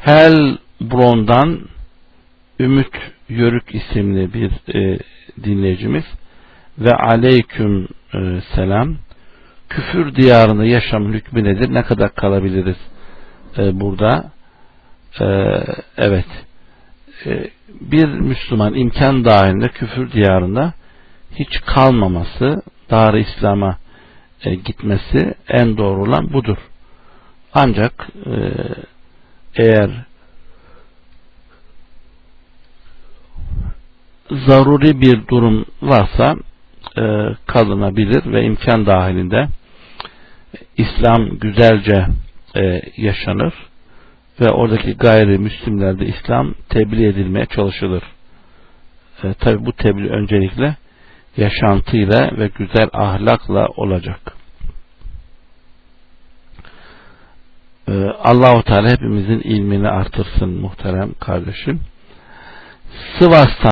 Helbron'dan Ümit Yörük isimli bir e, dinleyicimiz ve aleyküm e, selam küfür diyarında yaşam hükmü nedir? Ne kadar kalabiliriz e, burada? E, evet. E, bir Müslüman imkan dahilinde küfür diyarında hiç kalmaması, dar İslam'a e, gitmesi en doğru olan budur. Ancak e, eğer zaruri bir durum varsa e, kalınabilir ve imkan dahilinde İslam güzelce e, yaşanır ve oradaki gayrimüslimlerde İslam tebliğ edilmeye çalışılır. E, Tabi bu tebliğ öncelikle yaşantıyla ve güzel ahlakla olacak. E, Allahu Teala hepimizin ilmini artırsın muhterem kardeşim. Sivas'tan